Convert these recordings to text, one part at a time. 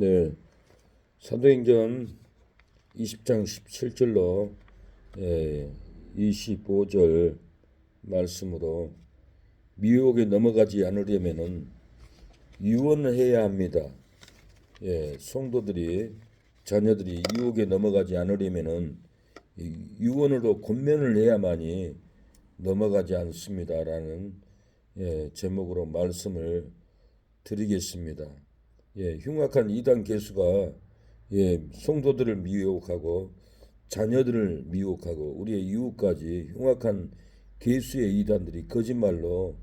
네, 사도행전 20장 17절로 예, 25절 말씀으로 미혹에 넘어가지 않으려면은 유언을 해야 합니다. 예, 성도들이 자녀들이 유혹에 넘어가지 않으려면은 이 유언으로 권면을 해야만이 넘어가지 않습니다라는 예, 제목으로 말씀을 드리겠습니다. 예, 흉악한 이단 개수가 예, 성도들을 미혹하고 자녀들을 미혹하고 우리의 이웃까지 흉악한 개수의 이단들이 거짓말로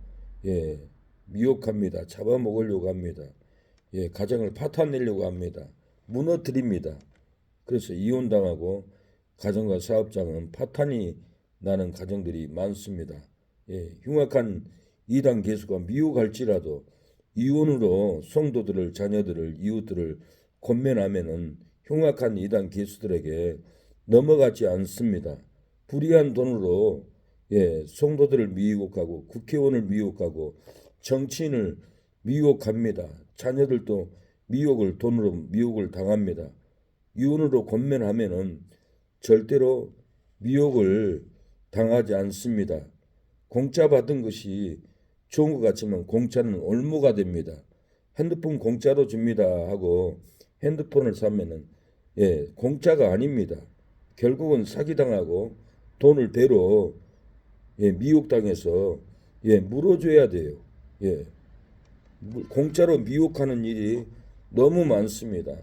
예, 미혹합니다. 잡아먹으려고 합니다. 예, 가정을 파탄내려고 합니다. 무너뜨립니다. 그래서 이혼당하고 가정과 사업장은 파탄이 나는 가정들이 많습니다. 예, 흉악한 이단 개수가 미혹할지라도 이혼으로 성도들을 자녀들을 이웃들을 권면하면은 흉악한 이단 개수들에게 넘어가지 않습니다. 불의한 돈으로 예, 성도들을 미혹하고 국회의원을 미혹하고 정치인을 미혹합니다. 자녀들도 미혹을 돈으로 미혹을 당합니다. 이혼으로 권면하면은 절대로 미혹을 당하지 않습니다. 공짜 받은 것이 좋은 것 같지만 공짜는 올무가 됩니다. 핸드폰 공짜로 줍니다 하고 핸드폰을 사면은 예, 공짜가 아닙니다. 결국은 사기당하고 돈을 대로 예, 미혹당해서 예, 물어줘야 돼요. 예. 공짜로 미혹하는 일이 너무 많습니다.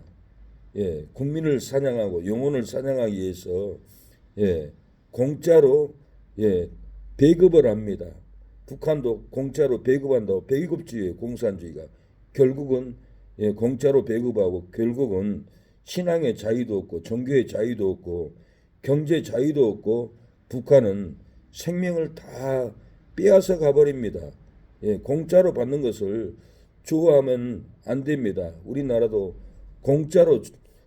예, 국민을 사냥하고 영혼을 사냥하기 위해서 예, 공짜로 예, 배급을 합니다. 북한도 공짜로 배급한다고 배급주의 공산주의가 결국은 예, 공짜로 배급하고 결국은 신앙의 자유도 없고 종교의 자유도 없고 경제 자유도 없고 북한은 생명을 다 빼앗아 가버립니다. 예, 공짜로 받는 것을 좋아하면 안 됩니다. 우리나라도 공짜로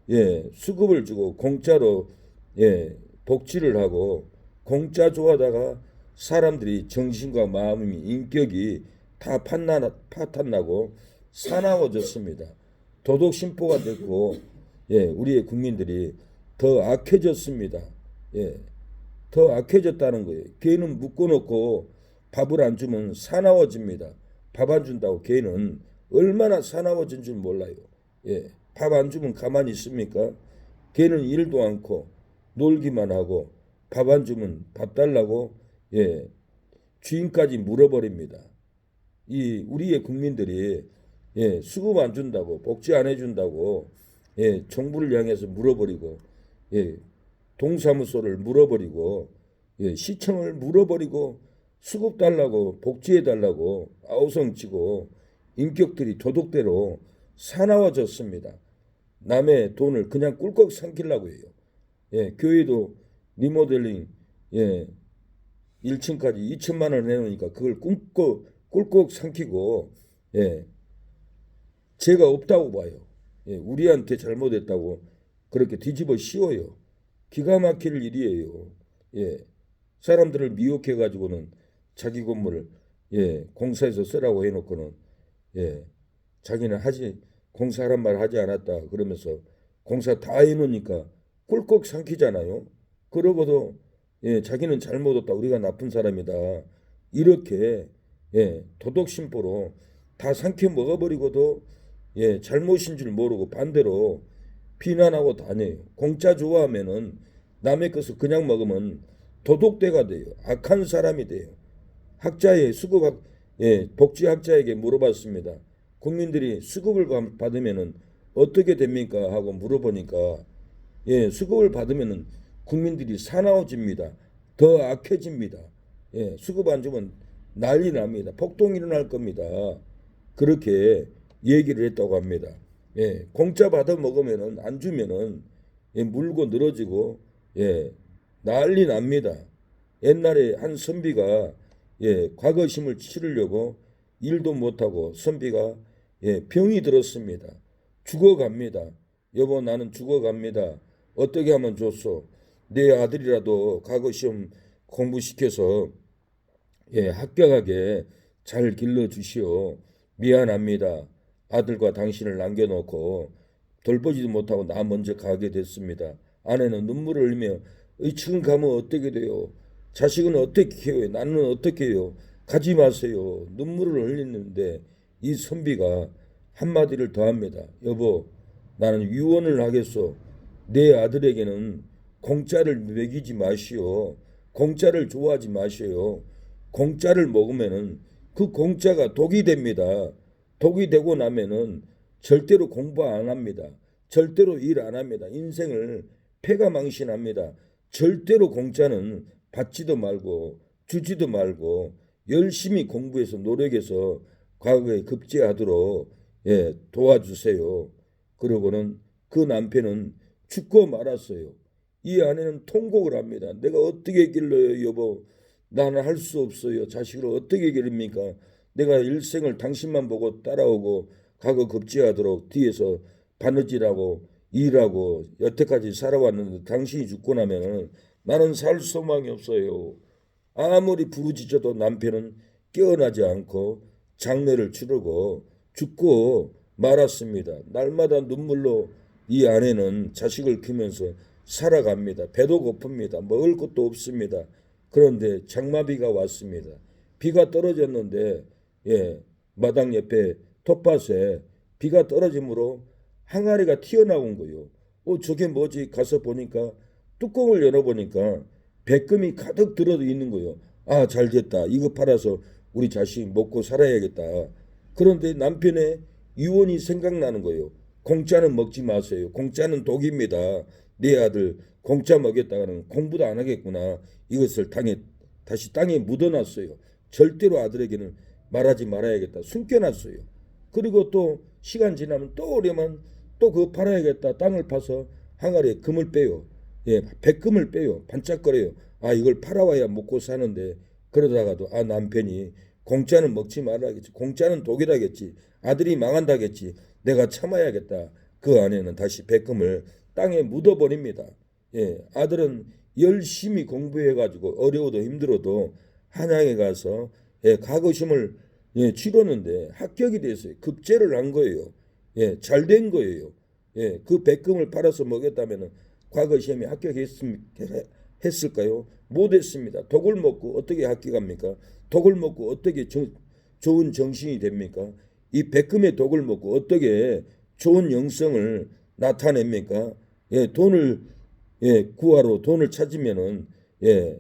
예, 수급을 주고 공짜로 예, 복지를 하고 공짜 좋아하다가 사람들이 정신과 마음이 인격이 다 파탄나고 사나워졌습니다. 도덕 심포가 됐고 예, 우리의 국민들이 더 악해졌습니다. 예, 더 악해졌다는 거예요. 개는 묶어놓고 밥을 안 주면 사나워집니다. 밥 안 준다고 개는 얼마나 사나워진 줄 몰라요. 예, 밥 안 주면 가만히 있습니까? 개는 일도 않고 놀기만 하고 밥 안 주면 밥 달라고 예, 주인까지 물어버립니다. 이 우리의 국민들이 예, 수급 안 준다고 복지 안 해준다고 예, 정부를 향해서 물어버리고 예, 동사무소를 물어버리고 예, 시청을 물어버리고 수급 달라고 복지해 달라고 아우성치고 인격들이 도덕대로 사나워졌습니다. 남의 돈을 그냥 꿀꺽 삼키려고 해요. 예, 교회도 리모델링 예, 1층까지 2천만 원 내놓으니까 그걸 꿀꺽 꿀꺽 삼키고 예, 죄가 없다고 봐요. 예, 우리한테 잘못했다고 그렇게 뒤집어 씌워요. 기가 막힐 일이에요. 예, 사람들을 미혹해 가지고는 자기 건물을 예, 공사해서 쓰라고 해놓고는 예, 자기는 하지 공사하란 말 하지 않았다 그러면서 공사 다 해놓으니까 꿀꺽 삼키잖아요. 그러고도 예, 자기는 잘못 했다 우리가 나쁜 사람이다 이렇게 예, 도덕 심보로 다 삼켜 먹어버리고도 예, 잘못인 줄 모르고 반대로 비난하고 다녀요. 공짜 좋아하면은 남의 것을 그냥 먹으면 도덕대가 돼요. 악한 사람이 돼요. 학자의 수급학 예, 복지학자에게 물어봤습니다. 국민들이 수급을 받- 받으면은 어떻게 됩니까? 하고 물어보니까 예, 수급을 받으면은 국민들이 사나워집니다. 더 악해집니다. 예, 수급 안 주면 난리 납니다. 폭동이 일어날 겁니다. 그렇게 얘기를 했다고 합니다. 예, 공짜 받아 먹으면은 안 주면은 예, 물고 늘어지고 예, 난리 납니다. 옛날에 한 선비가 예, 과거심을 치르려고 일도 못하고 선비가 예, 병이 들었습니다. 죽어갑니다. 여보 나는 죽어갑니다. 어떻게 하면 좋소? 내 아들이라도 과거 시험 공부시켜서 예, 합격하게 잘 길러 주시오. 미안합니다. 아들과 당신을 남겨놓고 돌보지도 못하고 나 먼저 가게 됐습니다. 아내는 눈물을 흘리며 이 지금 가면 어떻게 돼요? 자식은 어떻게 키워요? 나는 어떻게 해요? 가지 마세요. 눈물을 흘리는데 이 선비가 한마디를 더 합니다. 여보, 나는 유언을 하겠소. 내 아들에게는 공짜를 먹이지 마시오. 공짜를 좋아하지 마시오. 공짜를 먹으면은 그 공짜가 독이 됩니다. 독이 되고 나면은 절대로 공부 안 합니다. 절대로 일 안 합니다. 인생을 패가 망신합니다. 절대로 공짜는 받지도 말고 주지도 말고 열심히 공부해서 노력해서 과거에 급제하도록 예, 도와주세요. 그러고는 그 남편은 죽고 말았어요. 이 아내는 통곡을 합니다. 내가 어떻게 길러요, 여보? 나는 할 수 없어요. 자식을 어떻게 기릅니까? 내가 일생을 당신만 보고 따라오고 과거 급제하도록 뒤에서 바느질하고 일하고 여태까지 살아왔는데 당신이 죽고 나면은 나는 살 소망이 없어요. 아무리 부르짖어도 남편은 깨어나지 않고 장례를 치르고 죽고 말았습니다. 날마다 눈물로 이 아내는 자식을 키우면서 살아갑니다. 배도 고픕니다. 먹을 것도 없습니다. 그런데 장마비가 왔습니다. 비가 떨어졌는데 예, 마당 옆에 텃밭에 비가 떨어짐으로 항아리가 튀어나온 거요. 어 저게 뭐지? 가서 보니까 뚜껑을 열어보니까 백금이 가득 들어 있는 거요. 아 잘됐다. 이거 팔아서 우리 자식 먹고 살아야겠다. 그런데 남편의 유언이 생각나는 거예요. 공짜는 먹지 마세요. 공짜는 독입니다. 내 아들 공짜 먹였다가는 공부도 안 하겠구나. 이것을 땅에 다시 땅에 묻어놨어요. 절대로 아들에게는 말하지 말아야겠다. 숨겨놨어요. 그리고 또 시간 지나면 또 오려면 또 그거 팔아야겠다. 땅을 파서 항아리에 금을 빼요. 예, 백금을 빼요. 반짝거려요. 아 이걸 팔아와야 먹고 사는데 그러다가도 아 남편이 공짜는 먹지 말아야겠지. 공짜는 독이라겠지. 아들이 망한다겠지. 내가 참아야겠다. 그 안에는 다시 백금을 땅에 묻어버립니다. 예, 아들은 열심히 공부해가지고 어려워도 힘들어도 한양에 가서 예, 과거심을 예, 치렀는데 합격이 됐어요. 급제를 한 거예요. 예, 잘 된 거예요. 예, 그 백금을 팔아서 먹였다면은 과거 시험에 합격했을까요? 못했습니다. 독을 먹고 어떻게 합격합니까? 독을 먹고 어떻게 정, 좋은 정신이 됩니까? 이 백금의 독을 먹고 어떻게 좋은 영성을 나타냅니까? 예, 돈을 예, 구하러 돈을 찾으면은 예,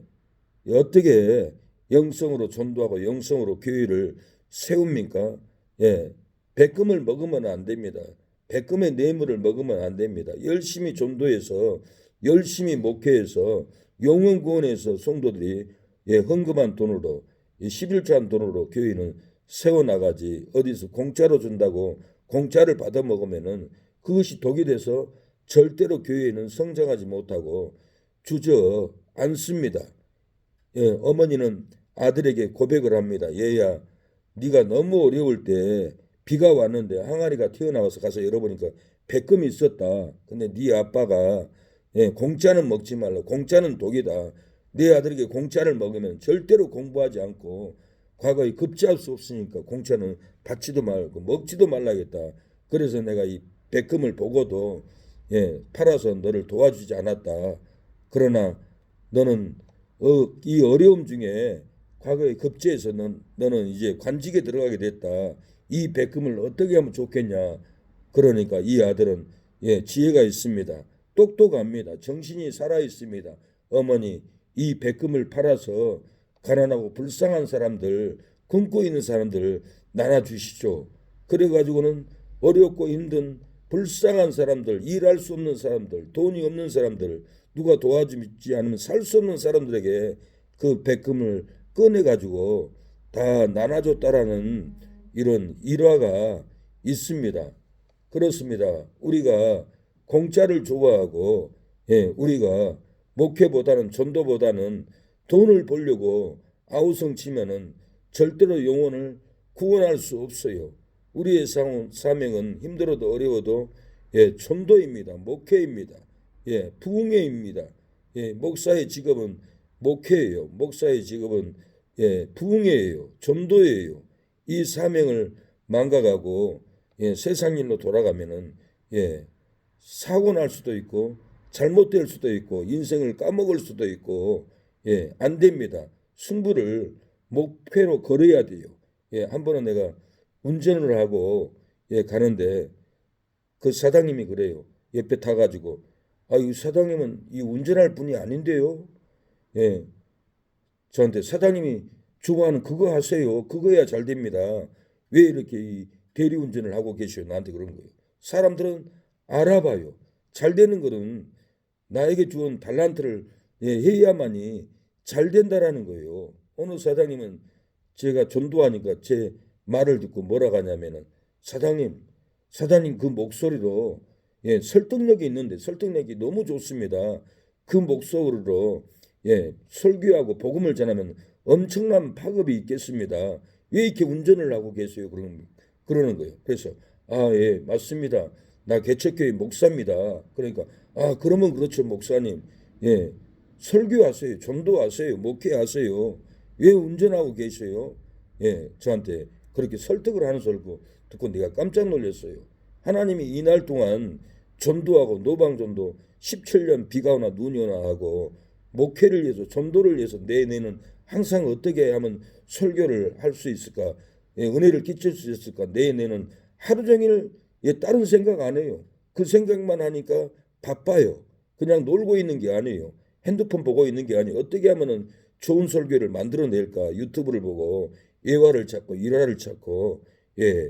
어떻게 영성으로 전도하고 영성으로 교회를 세웁니까? 예, 백금을 먹으면 안 됩니다. 백금의 뇌물을 먹으면 안 됩니다. 열심히 전도해서 열심히 목회해서 영혼 구원해서 성도들이 예, 헌금한 돈으로 이 11조한 돈으로 교회는 세워 나가지 어디서 공짜로 준다고 공짜를 받아 먹으면은 그것이 독이 돼서 절대로 교회는 성장하지 못하고 주저 않습니다. 예, 어머니는 아들에게 고백을 합니다. 얘야, 네가 너무 어려울 때 비가 왔는데 항아리가 튀어나와서 가서 열어보니까 백금이 있었다. 근데 네 아빠가 예, 공짜는 먹지 말라. 공짜는 독이다. 네 아들에게 공짜를 먹으면 절대로 공부하지 않고 과거에 급제할 수 없으니까 공짜는 받지도 말고 먹지도 말라겠다. 그래서 내가 이 백금을 보고도 예, 팔아서 너를 도와주지 않았다. 그러나 너는 어, 이 어려움 중에 과거에 급제해서 넌, 너는 이제 관직에 들어가게 됐다. 이 백금을 어떻게 하면 좋겠냐. 그러니까 이 아들은 예, 지혜가 있습니다. 똑똑합니다. 정신이 살아 있습니다. 어머니 이 백금을 팔아서 가난하고 불쌍한 사람들, 굶고 있는 사람들 나눠 주시죠. 그래 가지고는 어렵고 힘든 불쌍한 사람들, 일할 수 없는 사람들, 돈이 없는 사람들, 누가 도와주지 않으면 살 수 없는 사람들에게 그 백금을 꺼내 가지고 다 나눠줬다라는 이런 일화가 있습니다. 그렇습니다. 우리가 공짜를 좋아하고 예, 우리가 목회보다는 전도보다는 돈을 벌려고 아우성 치면은 절대로 영혼을 구원할 수 없어요. 우리의 상- 사명은 힘들어도 어려워도 예, 전도입니다. 목회입니다. 예, 부흥회입니다. 예, 목사의 직업은 목회예요. 목사의 직업은 예, 부흥회예요. 전도예요. 이 사명을 망각하고 예, 세상 일로 돌아가면은 예, 사고 날 수도 있고 잘못될 수도 있고 인생을 까먹을 수도 있고 예, 안 됩니다. 승부를 목표로 걸어야 돼요. 예, 한 번은 내가 운전을 하고 예, 가는데 그 사장님이 그래요. 옆에 타가지고 아, 이 사장님은 이 운전할 분이 아닌데요. 예, 저한테 사장님이 좋아하는 그거 하세요. 그거야 잘 됩니다. 왜 이렇게 이 대리운전을 하고 계셔? 나한테 그런 거예요. 사람들은 알아봐요. 잘 되는 거는 나에게 주은 달란트를 예, 해야만이 잘 된다라는 거예요. 어느 사장님은 제가 전도하니까 제 말을 듣고 뭐라 하냐면은 사장님, 사장님 그 목소리로 예, 설득력이 있는데 설득력이 너무 좋습니다. 그 목소리로 예, 설교하고 복음을 전하면 엄청난 파급이 있겠습니다. 왜 이렇게 운전을 하고 계세요? 그러는 그러는 거예요. 그래서 아, 예, 맞습니다. 나 개척교회 목사입니다. 그러니까 아, 그러면 그렇죠, 목사님. 예. 설교하세요. 전도하세요. 목회하세요. 왜 운전하고 계세요? 예, 저한테 그렇게 설득을 하는 소리를 듣고 내가 깜짝 놀랐어요. 하나님이 이날 동안 전도하고 노방전도 17년 비가 오나 눈이 오나 하고 목회를 위해서 전도를 위해서 내내는 항상 어떻게 하면 설교를 할 수 있을까 예, 은혜를 끼칠 수 있을까 내내는 하루 종일 예, 다른 생각 안 해요. 그 생각만 하니까 바빠요. 그냥 놀고 있는 게 아니에요. 핸드폰 보고 있는 게 아니에요. 어떻게 하면은 좋은 설교를 만들어낼까? 유튜브를 보고 예화를 찾고 일화를 찾고 예,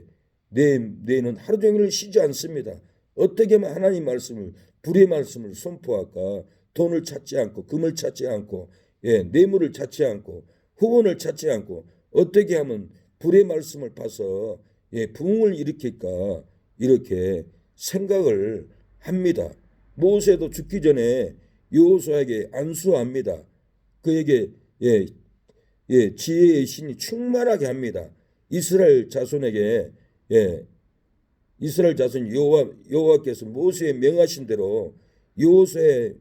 내 뇌는 하루 종일 쉬지 않습니다. 어떻게 하나님 말씀을 불의 말씀을 선포할까? 돈을 찾지 않고 금을 찾지 않고 예, 뇌물을 찾지 않고 후원을 찾지 않고 어떻게 하면 불의 말씀을 파서 예, 부흥을 일으킬까? 이렇게 생각을 합니다. 모세도 죽기 전에 여호수아에게 안수합니다. 그에게 예, 예, 지혜의 신이 충만하게 합니다. 이스라엘 자손에게 예, 이스라엘 자손 여호와 여호와께서 모세에 명하신 대로 여호수의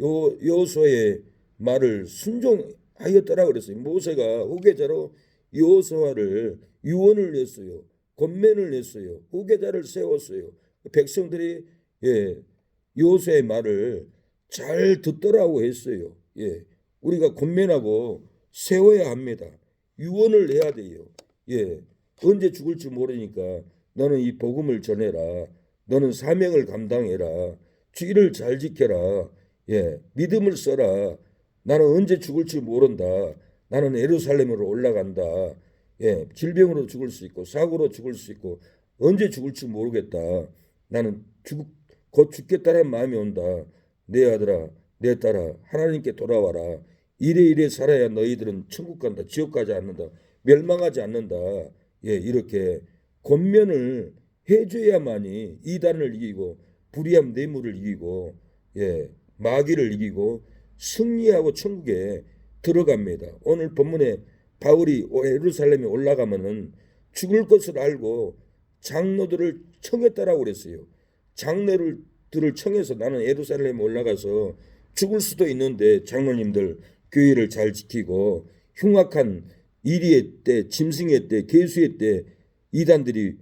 요 여호수아의 말을 순종하였더라 그랬어요. 모세가 후계자로 여호수아를 유언을 냈어요. 권면을 냈어요. 후계자를 세웠어요. 백성들이 예, 여호수아의 말을 잘 듣더라고 했어요. 예. 우리가 권면하고 세워야 합니다. 유언을 해야 돼요. 예. 언제 죽을지 모르니까 너는 이 복음을 전해라. 너는 사명을 감당해라. 주의를 잘 지켜라. 예. 믿음을 써라. 나는 언제 죽을지 모른다. 나는 예루살렘으로 올라간다. 예. 질병으로 죽을 수 있고 사고로 죽을 수 있고 언제 죽을지 모르겠다. 나는 죽, 곧 죽겠다는 마음이 온다. 내 아들아, 내 딸아, 하나님께 돌아와라. 이래 이래 살아야 너희들은 천국 간다. 지옥 가지 않는다. 멸망하지 않는다. 예, 이렇게 권면을 해줘야만이 이단을 이기고 불의함 뇌물을 이기고 예, 마귀를 이기고 승리하고 천국에 들어갑니다. 오늘 본문에 바울이 예루살렘에 올라가면은 죽을 것을 알고 장로들을 청했다라고 그랬어요. 장로를 들을 청해서 나는 예루살렘에 올라가서 죽을 수도 있는데 장로님들 교회를 잘 지키고 흉악한 이리의 때, 짐승의 때, 개수의 때 이단들이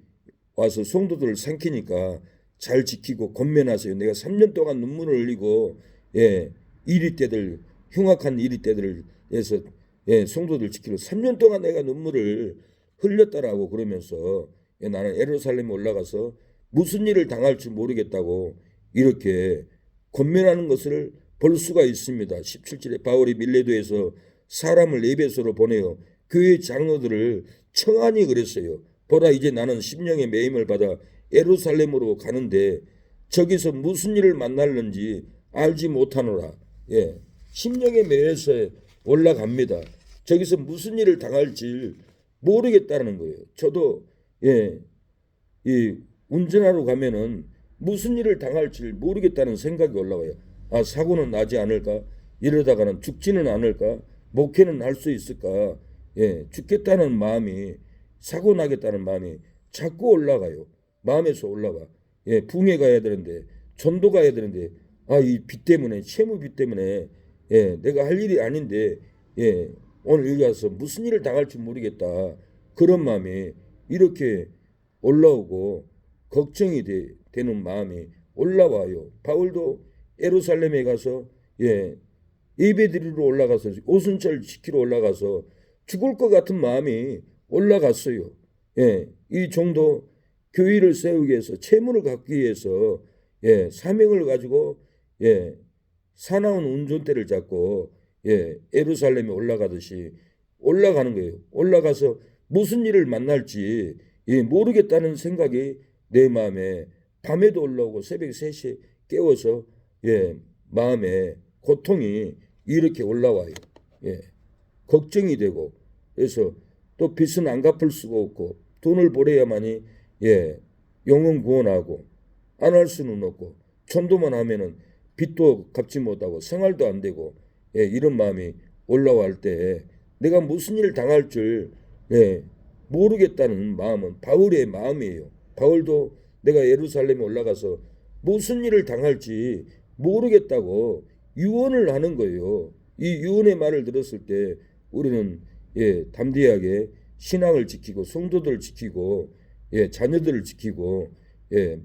와서 성도들을 삼키니까 잘 지키고 권면하세요. 내가 3년 동안 눈물을 흘리고 예, 이리 때들 흉악한 이리 때들을 해서 예, 성도들 지키러 3년 동안 내가 눈물을 흘렸다라고 그러면서 예, 나는 예루살렘에 올라가서 무슨 일을 당할지 모르겠다고 이렇게 권면하는 것을 볼 수가 있습니다. 17절에 바울이 밀레도에서 사람을 에베소로 보내어 교회 장로들을 청하니 그랬어요. 보라 이제 나는 심령의 매임을 받아 예루살렘으로 가는데 저기서 무슨 일을 만날는지 알지 못하노라. 예. 심령의 매에서 올라갑니다. 저기서 무슨 일을 당할지 모르겠다는 거예요. 저도 예. 이 운전하러 가면은 무슨 일을 당할지 모르겠다는 생각이 올라와요. 아 사고는 나지 않을까? 이러다가는 죽지는 않을까? 목회는 할 수 있을까? 예, 죽겠다는 마음이 사고 나겠다는 마음이 자꾸 올라가요. 마음에서 올라가. 예, 붕에 가야 되는데 전도 가야 되는데 아 이 빚 때문에 채무 빚 때문에 예, 내가 할 일이 아닌데 예, 오늘 여기 와서 무슨 일을 당할지 모르겠다. 그런 마음이 이렇게 올라오고 걱정이 되, 되는 마음이 올라와요. 바울도 예루살렘에 가서 예 예배드리러 올라가서 오순절 지키러 올라가서 죽을 것 같은 마음이 올라갔어요. 예, 이 정도 교회를 세우기 위해서 채무를 갚기 위해서 예, 사명을 가지고 예, 사나운 운전대를 잡고 예, 예루살렘에 올라가듯이 올라가는 거예요. 올라가서 무슨 일을 만날지 예, 모르겠다는 생각이 내 마음에 밤에도 올라오고 새벽 3시에 깨워서 예, 마음에 고통이 이렇게 올라와요. 예. 걱정이 되고 그래서 또 빚은 안 갚을 수가 없고 돈을 벌어야만이 예, 영혼 구원하고 안 할 수는 없고 천도만 하면은 빚도 갚지 못하고 생활도 안 되고 예, 이런 마음이 올라올 때 내가 무슨 일을 당할 줄 예, 모르겠다는 마음은 바울의 마음이에요. 바울도 내가 예루살렘에 올라가서 무슨 일을 당할지 모르겠다고 유언을 하는 거예요. 이 유언의 말을 들었을 때 우리는 예, 담대하게 신앙을 지키고 성도들을 지키고 예, 자녀들을 지키고 예,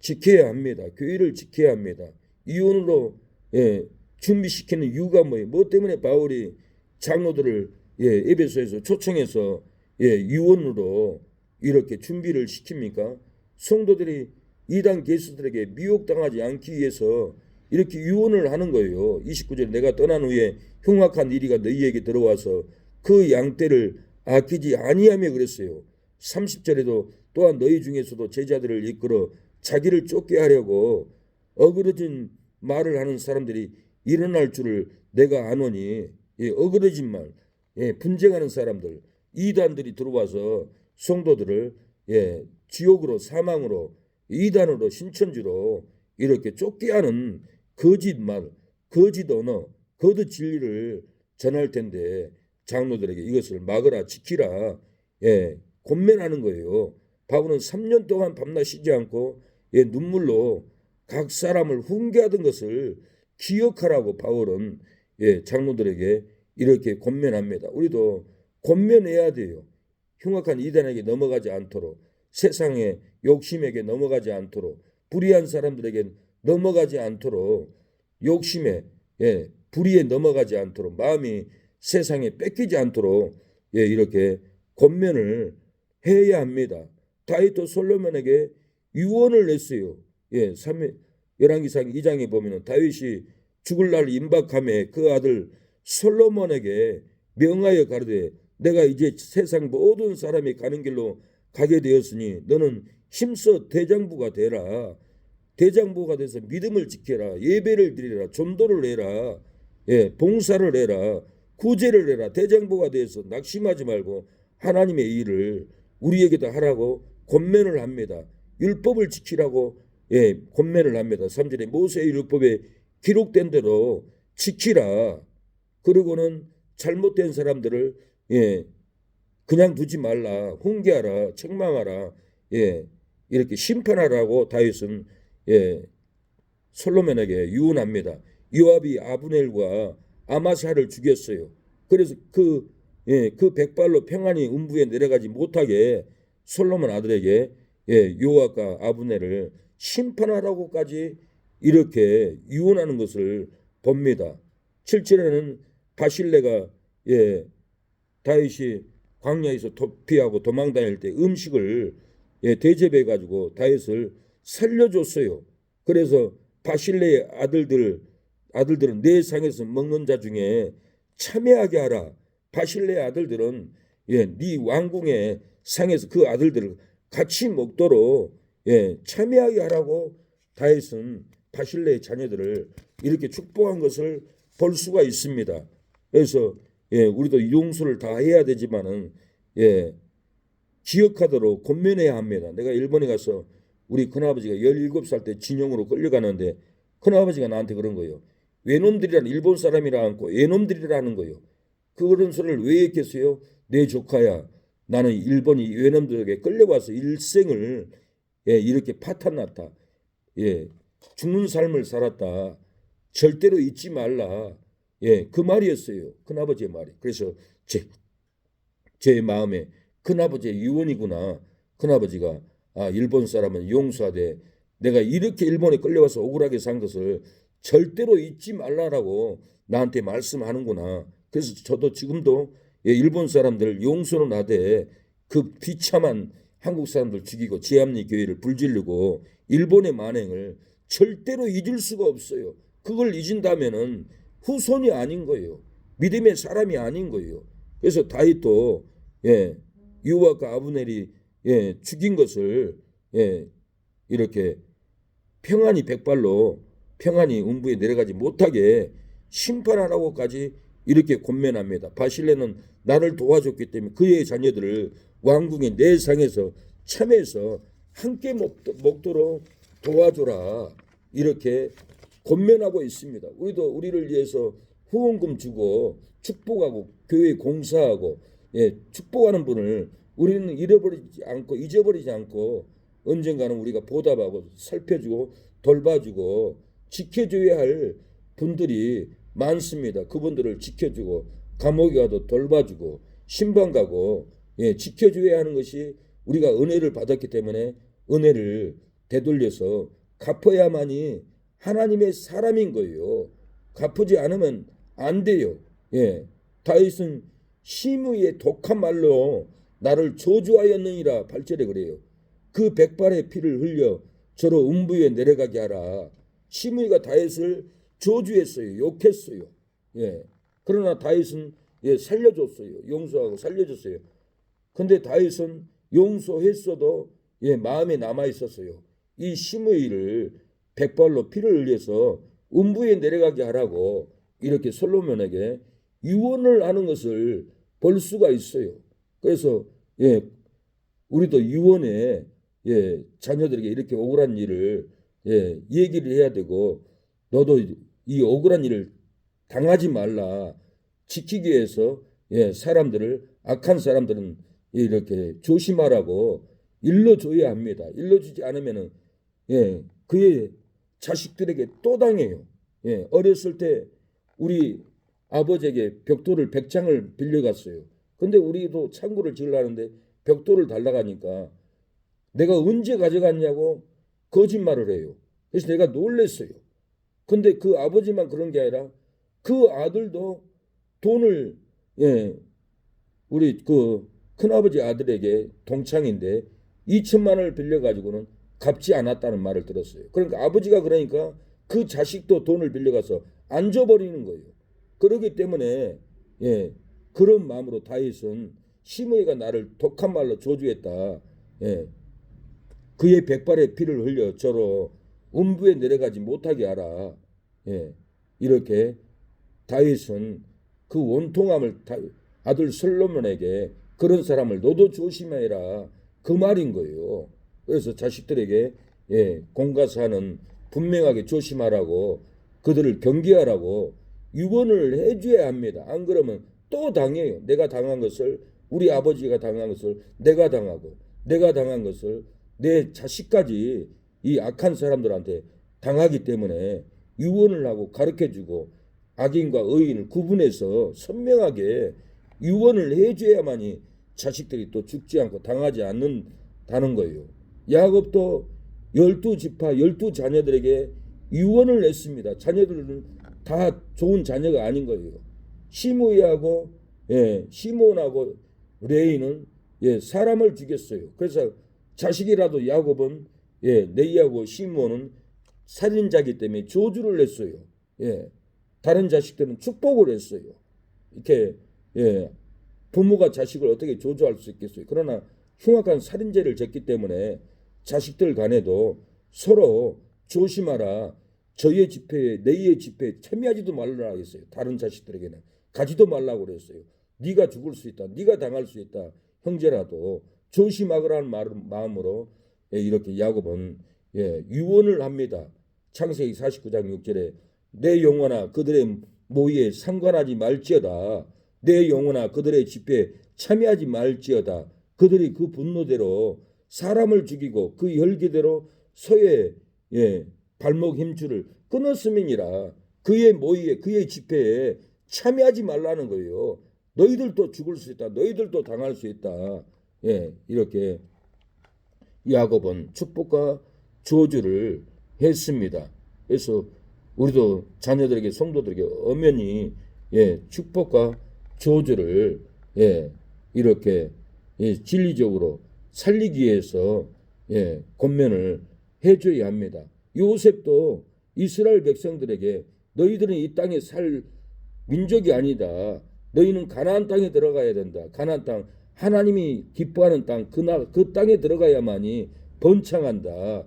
지켜야 합니다. 교회를 지켜야 합니다. 이혼으로 예, 준비시키는 이유가 뭐예요? 뭐 때문에 바울이 장로들을 예, 에베소에서 초청해서 예, 유언으로 이렇게 준비를 시킵니까? 성도들이 이단 개수들에게 미혹당하지 않기 위해서 이렇게 유언을 하는 거예요. 29절 내가 떠난 후에 흉악한 이리가 너희에게 들어와서 그 양떼를 아끼지 아니하며 그랬어요. 30절에도 또한 너희 중에서도 제자들을 이끌어 자기를 쫓게 하려고 어그러진 말을 하는 사람들이 일어날 줄을 내가 아노니 예, 어그러진 말, 예, 분쟁하는 사람들, 이단들이 들어와서 성도들을 예, 지옥으로 사망으로 이단으로 신천지로 이렇게 쫓게 하는 거짓말, 거짓 언어, 거짓 진리를 전할 텐데 장로들에게 이것을 막으라 지키라 예, 권면하는 거예요. 바울은 3년 동안 밤낮 쉬지 않고 예, 눈물로 각 사람을 훈계하던 것을 기억하라고 바울은 예, 장로들에게 이렇게 권면합니다. 우리도 권면해야 돼요. 흉악한 이단에게 넘어가지 않도록 세상의 욕심에게 넘어가지 않도록 불의한 사람들에게 넘어가지 않도록 욕심에 예, 불의에 넘어가지 않도록 마음이 세상에 뺏기지 않도록 예, 이렇게 권면을 해야 합니다. 다윗도 솔로몬에게 유언을 냈어요. 예, 3 열왕기상 2장에 보면은 다윗이 죽을 날 임박함에 그 아들 솔로몬에게 명하여 가르되 내가 이제 세상 모든 사람이 가는 길로 가게 되었으니 너는 힘써 대장부가 되라. 대장부가 돼서 믿음을 지켜라. 예배를 드리라. 전도를 해라. 예, 봉사를 해라. 구제를 해라. 대장부가 돼서 낙심하지 말고 하나님의 일을 우리에게도 하라고 권면을 합니다. 율법을 지키라고 예, 권면을 합니다. 3절에 모세의 율법에 기록된 대로 지키라. 그리고는 잘못된 사람들을 예, 그냥 두지 말라. 훈계하라. 책망하라. 예, 이렇게 심판하라고 다윗은 예, 솔로몬에게 유언합니다. 요압이 아브넬과 아마사를 죽였어요. 그래서 그, 예, 그 백발로 평안히 음부에 내려가지 못하게 솔로몬 아들에게 예, 요압과 아브넬을 심판하라고까지 이렇게 유언하는 것을 봅니다. 7절에는 바실레가 예, 다윗이 광야에서 도피하고 도망 다닐 때 음식을 예, 대접해 가지고 다윗을 살려줬어요. 그래서 바실레의 아들들 아들들은 내 상에서 먹는 자 중에 참여하게 하라. 바실레의 아들들은 예, 네 왕궁의 상에서 그 아들들을 같이 먹도록 예, 참여하게 하라고 다윗은 바실레의 자녀들을 이렇게 축복한 것을 볼 수가 있습니다. 그래서 예, 우리도 용서를 다 해야 되지만은 예, 기억하도록 권면해야 합니다. 내가 일본에 가서 우리 큰아버지가 17살 때 진영으로 끌려가는데 큰아버지가 나한테 그런 거예요. 외놈들이란 일본 사람이라 않고 외놈들이라는 거예요. 그런 소리를 왜 했겠어요? 내 조카야. 나는 일본이 외놈들에게 끌려와서 일생을 예, 이렇게 파탄났다. 예, 죽는 삶을 살았다. 절대로 잊지 말라. 예, 그 말이었어요. 큰아버지의 말이. 그래서 제, 제 마음에 큰아버지의 유언이구나. 큰아버지가 아, 일본 사람은 용서하되 내가 이렇게 일본에 끌려와서 억울하게 산 것을 절대로 잊지 말라라고 나한테 말씀하는구나. 그래서 저도 지금도 예, 일본 사람들 용서는 하되 그 비참한 한국 사람들 죽이고 지합리 교회를 불지르고 일본의 만행을 절대로 잊을 수가 없어요. 그걸 잊은다면은 후손이 아닌 거예요. 믿음의 사람이 아닌 거예요. 그래서 다윗도 예, 유아과 아브넬이 예, 죽인 것을 예, 이렇게 평안히 백발로 평안히 음부에 내려가지 못하게 심판하라고까지 이렇게 권면합니다. 바실레는 나를 도와줬기 때문에 그의 자녀들을 왕궁의 내상에서 참에서 함께 먹, 먹도록 도와줘라 이렇게 권면하고 있습니다. 우리도 우리를 위해서 후원금 주고 축복하고 교회 공사하고 예, 축복하는 분을 우리는 잃어버리지 않고 잊어버리지 않고 언젠가는 우리가 보답하고 살펴주고 돌봐주고 지켜줘야 할 분들이 많습니다. 그분들을 지켜주고 감옥에 가도 돌봐주고 신방 가고 예, 지켜줘야 하는 것이 우리가 은혜를 받았기 때문에 은혜를 되돌려서 갚아야만이 하나님의 사람인 거예요. 갚지 않으면 안 돼요. 예. 다윗은 심의의 독한 말로 나를 저주하였느니라 8절에 그래요. 그 백발의 피를 흘려 저로 음부에 내려가게 하라. 심의가 다윗을 저주했어요. 욕했어요. 예. 그러나 다윗은 예, 살려줬어요. 용서하고 살려줬어요. 근데 다윗은 용서했어도 예, 마음에 남아 있었어요. 이 심의를 백발로 피를 흘려서 음부에 내려가게 하라고 이렇게 솔로몬에게 유언을 하는 것을 볼 수가 있어요. 그래서 예, 우리도 유언에 예, 자녀들에게 이렇게 억울한 일을 예, 얘기를 해야 되고 너도 이 억울한 일을 당하지 말라 지키기 위해서 예, 사람들을 악한 사람들은 이렇게 조심하라고 일러줘야 합니다. 일러주지 않으면은 예, 그의 자식들에게 또 당해요. 예, 어렸을 때 우리 아버지에게 벽돌을 백장을 빌려갔어요. 근데 우리도 창고를 지으려는데 벽돌을 달라가니까 내가 언제 가져갔냐고 거짓말을 해요. 그래서 내가 놀랬어요. 근데 그 아버지만 그런 게 아니라 그 아들도 돈을 예 우리 그 큰아버지 아들에게 동창인데 2천만 원을 빌려 가지고는 갚지 않았다는 말을 들었어요. 그러니까 아버지가 그러니까 그 자식도 돈을 빌려가서 안 줘버리는 거예요. 그러기 때문에 예 그런 마음으로 다윗은 시므이가 나를 독한 말로 조주했다. 예 그의 백발의 피를 흘려 저로 음부에 내려가지 못하게 하라. 예 이렇게 다윗은 그 원통함을 다- 아들 솔로몬에게 그런 사람을 너도 조심해라 그 말인 거예요. 그래서 자식들에게 예, 공가사는 분명하게 조심하라고 그들을 경계하라고 유언을 해줘야 합니다. 안 그러면 또 당해요. 내가 당한 것을 우리 아버지가 당한 것을 내가 당하고 내가 당한 것을 내 자식까지 이 악한 사람들한테 당하기 때문에 유언을 하고 가르쳐주고 악인과 의인을 구분해서 선명하게 유언을 해줘야만이 자식들이 또 죽지 않고 당하지 않는다는 거예요. 야곱도 열두 지파 열두 자녀들에게 유언을 냈습니다. 자녀들은 다 좋은 자녀가 아닌 거예요. 시므이하고 예, 시몬하고 레이는 예, 사람을 죽였어요. 그래서 자식이라도 야곱은 예, 레이하고 시몬은 살인자기 때문에 저주를 냈어요. 예. 다른 자식들은 축복을 했어요. 이렇게 예, 부모가 자식을 어떻게 조주할 수 있겠어요? 그러나 흉악한 살인죄를 졌기 때문에 자식들 간에도 서로 조심하라. 저의 집회에 내의 집회에 참여하지도 말라 하겠어요. 다른 자식들에게는 가지도 말라고 그랬어요. 네가 죽을 수 있다. 네가 당할 수 있다. 형제라도 조심하거라는 말, 마음으로 예, 이렇게 야곱은 예, 유언을 합니다. 창세기 49장 6절에 내 영혼아 그들의 모의에 상관하지 말지어다. 내 영혼아 그들의 집회에 참여하지 말지어다. 그들이 그 분노대로 사람을 죽이고 그 열기대로 소의 예, 발목 힘줄을 끊었음이니라. 그의 모의에 그의 집회에 참여하지 말라는 거예요. 너희들도 죽을 수 있다. 너희들도 당할 수 있다. 예, 이렇게 야곱은 축복과 저주를 했습니다. 그래서 우리도 자녀들에게 성도들에게 엄연히 예, 축복과 저주를 예, 이렇게 예, 진리적으로 살리기 위해서 예, 권면을 해줘야 합니다. 요셉도 이스라엘 백성들에게 너희들은 이 땅에 살 민족이 아니다. 너희는 가나안 땅에 들어가야 된다. 가나안 땅 하나님이 기뻐하는 땅, 그, 나, 그 땅에 들어가야만이 번창한다.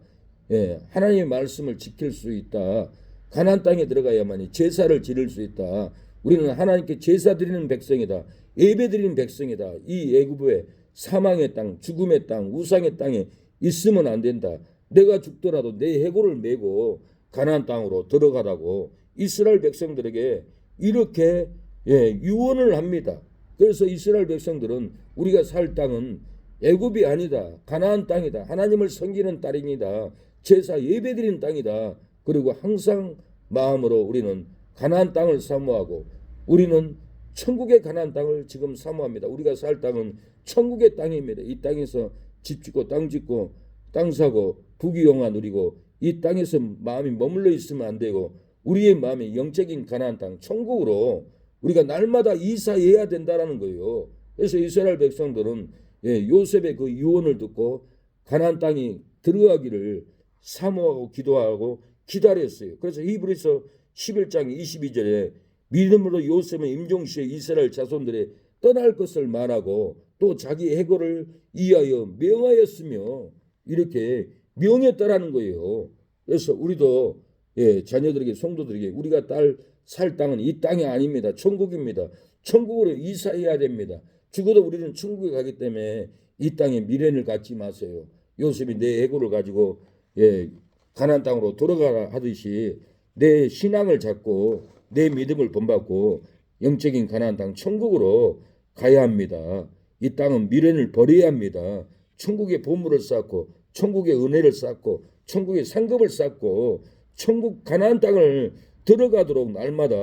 예, 하나님의 말씀을 지킬 수 있다. 가나안 땅에 들어가야만이 제사를 지를 수 있다. 우리는 하나님께 제사 드리는 백성이다. 예배 드리는 백성이다. 이 애굽의 사망의 땅, 죽음의 땅, 우상의 땅에 있으면 안 된다. 내가 죽더라도 내 해골을 메고 가나안 땅으로 들어가라고 이스라엘 백성들에게 이렇게 예, 유언을 합니다. 그래서 이스라엘 백성들은 우리가 살 땅은 애굽이 아니다. 가나안 땅이다. 하나님을 섬기는 땅이다. 제사 예배드리는 땅이다. 그리고 항상 마음으로 우리는 가나안 땅을 사모하고 우리는 천국의 가나안 땅을 지금 사모합니다. 우리가 살 땅은 천국의 땅입니다. 이 땅에서 집 짓고 땅 짓고 땅 사고 부귀영화 누리고 이 땅에서 마음이 머물러 있으면 안 되고 우리의 마음이 영적인 가나안 땅 천국으로 우리가 날마다 이사해야 된다라는 거예요. 그래서 이스라엘 백성들은 예, 요셉의 그 유언을 듣고 가나안 땅이 들어가기를 사모하고 기도하고 기다렸어요. 그래서 히브리서 11장 22절에 믿음으로 요셉은 임종시에 이스라엘 자손들의 떠날 것을 말하고 또 자기 해고를 이하여 명하였으며 이렇게 명했다라는 거예요. 그래서 우리도 예, 자녀들에게 성도들에게 우리가 딸 살 땅은 이 땅이 아닙니다. 천국입니다. 천국으로 이사해야 됩니다. 죽어도 우리는 천국에 가기 때문에 이 땅에 미련을 갖지 마세요. 요셉이 내 해고를 가지고 예, 가나안 땅으로 돌아가라 하듯이 내 신앙을 잡고 내 믿음을 본받고 영적인 가나안 땅 천국으로 가야 합니다. 이 땅은 미련을 버려야 합니다. 천국의 보물을 쌓고 천국의 은혜를 쌓고 천국의 상급을 쌓고 천국 가나안 땅을 들어가도록 날마다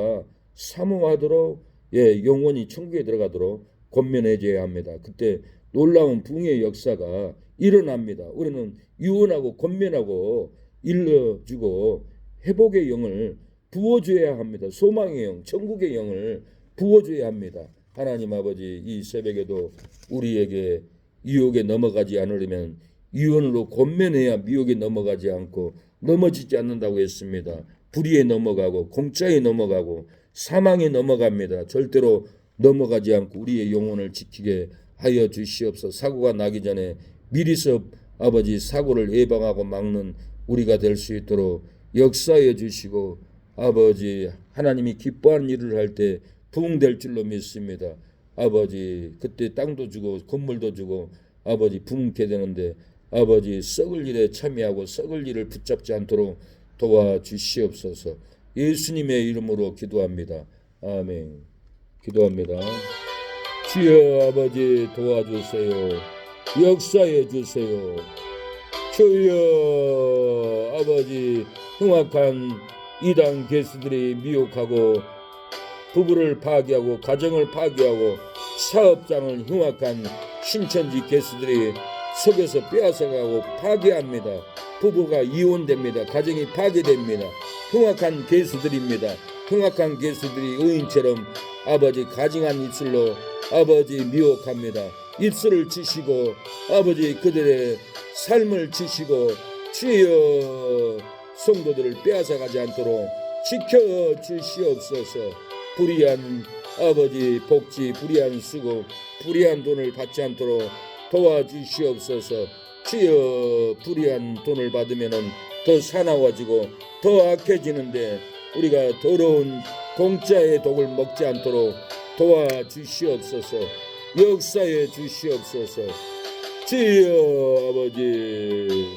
사모하도록 예, 영원히 천국에 들어가도록 권면해 줘야 합니다. 그때 놀라운 붕의 역사가 일어납니다. 우리는 유언하고 권면하고 일러주고 회복의 영을 부어줘야 합니다. 소망의 영, 천국의 영을 부어줘야 합니다. 하나님 아버지 이 새벽에도 우리에게 유혹에 넘어가지 않으려면 유언으로 권면해야 미혹에 넘어가지 않고 넘어지지 않는다고 했습니다. 불의에 넘어가고 공짜에 넘어가고 사망에 넘어갑니다. 절대로 넘어가지 않고 우리의 영혼을 지키게 하여 주시옵소서. 사고가 나기 전에 미리서 아버지 사고를 예방하고 막는 우리가 될 수 있도록 역사해 주시고 아버지 하나님이 기뻐하는 일을 할 때 부흥될 줄로 믿습니다. 아버지 그때 땅도 주고 건물도 주고 아버지 부흥케 되는데 아버지 썩을 일에 참여하고 썩을 일을 붙잡지 않도록 도와주시옵소서. 예수님의 이름으로 기도합니다. 아멘. 기도합니다. 주여 아버지 도와주세요. 역사해 주세요. 주여 아버지 흉악한 이단 개수들이 미혹하고 부부를 파괴하고 가정을 파괴하고 사업장을 흉악한 신천지 개수들이 속여서 빼앗아가고 파괴합니다. 부부가 이혼됩니다. 가정이 파괴됩니다. 흉악한 개수들입니다. 흉악한 개수들이 의인처럼 아버지 가증한 입술로 아버지 미혹합니다. 입술을 치시고 아버지 그들의 삶을 치시고 주여 성도들을 빼앗아가지 않도록 지켜 주시옵소서. 불의한 아버지 복지, 불의한 수고, 불의한 돈을 받지 않도록 도와주시옵소서. 주여 불의한 돈을 받으면은 더 사나워지고 더 악해지는데 우리가 더러운 공짜의 독을 먹지 않도록 도와주시옵소서. 역사해 주시옵소서. 주여 아버지